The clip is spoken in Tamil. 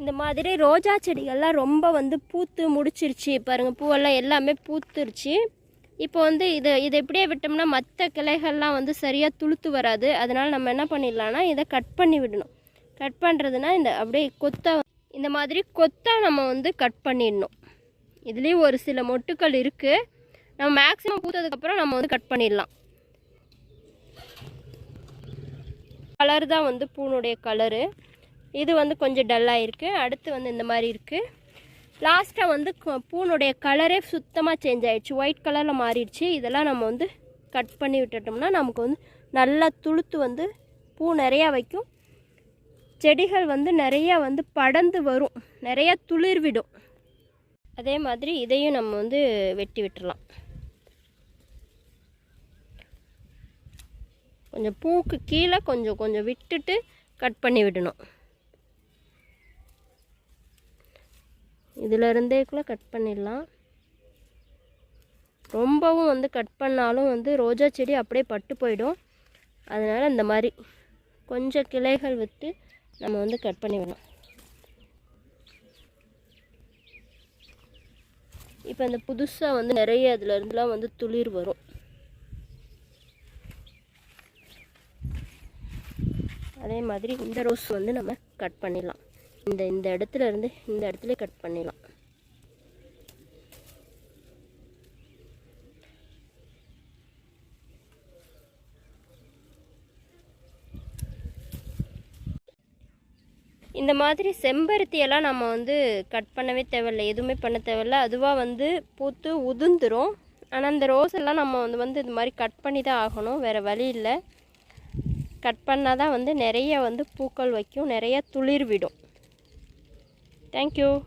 இந்த மாதிரி ரோஜா செடிகள்லாம் ரொம்ப வந்து பூத்து முடிச்சிருச்சு பாருங்கள் பூவெல்லாம் எல்லாமே பூத்துருச்சு. இப்போ வந்து இதை இதை இப்படியே விட்டோம்னா மற்ற கிளைகள்லாம் வந்து சரியாக துளுத்து வராது. அதனால் நம்ம என்ன பண்ணிடலாம்னா இதை கட் பண்ணி விடணும். கட் பண்ணுறதுனா இந்த அப்படியே கொத்தா இந்த மாதிரி கொத்தா நம்ம வந்து கட் பண்ணிடணும். இதுலேயும் ஒரு சில மொட்டுக்கள் இருக்குது நம்ம மேக்ஸிமம் பூத்ததுக்கப்புறம் நம்ம வந்து கட் பண்ணிடலாம். கலர் தான் வந்து பூனுடைய கலரு இது வந்து கொஞ்சம் டல்லாக இருக்குது அடுத்து வந்து இந்த மாதிரி இருக்குது லாஸ்ட்டாக வந்து பூனுடைய கலரே சுத்தமாக சேஞ்ச் ஆகிடுச்சு ஒயிட் கலரில் மாறிடுச்சு. இதெல்லாம் நம்ம வந்து கட் பண்ணி விட்டுட்டோம்னா நமக்கு வந்து நல்லா துளுத்து வந்து பூ நிறையா வைக்கும். செடிகள் வந்து நிறையா வந்து படர்ந்து வரும். நிறையா துளிர் விடும். அதே மாதிரி இதையும் நம்ம வந்து வெட்டி விட்டுறலாம். கொஞ்சம் பூக்கு கீழே கொஞ்சம் கொஞ்சம் விட்டுட்டு கட் பண்ணி விடணும். இதில் இருந்தேக்குள்ளே கட் பண்ணிடலாம். ரொம்பவும் வந்து கட் பண்ணாலும் வந்து ரோஜா செடி அப்படியே பட்டு போயிடும். அதனால் இந்த மாதிரி கொஞ்சம் கிளைகள் விட்டு நம்ம வந்து கட் பண்ணிவிடணும் இப்போ இந்த புதுசாக வந்து நிறைய அதுலேருந்துலாம் வந்து துளிர் வரும். அதே மாதிரி இந்த ரோஸ் வந்து நம்ம கட் பண்ணிடலாம். இந்த இந்த இடத்துல இருந்து இந்த இடத்துல கட் பண்ணிடலாம். இந்த மாதிரி செம்பருத்தியெல்லாம் நம்ம வந்து கட் பண்ணவே தேவையில்ல எதுவுமே பண்ண தேவையில்ல. அதுவாக வந்து பூத்து உதுந்துரும் ஆனால் இந்த ரோஸ் எல்லாம் நம்ம வந்து வந்து இது மாதிரி கட் பண்ணி தான் ஆகணும் வேறு வழி இல்லை. கட் பண்ணால் தான் வந்து நிறைய வந்து பூக்கள் வைக்கும் நிறைய துளிர் விடும். Thank you.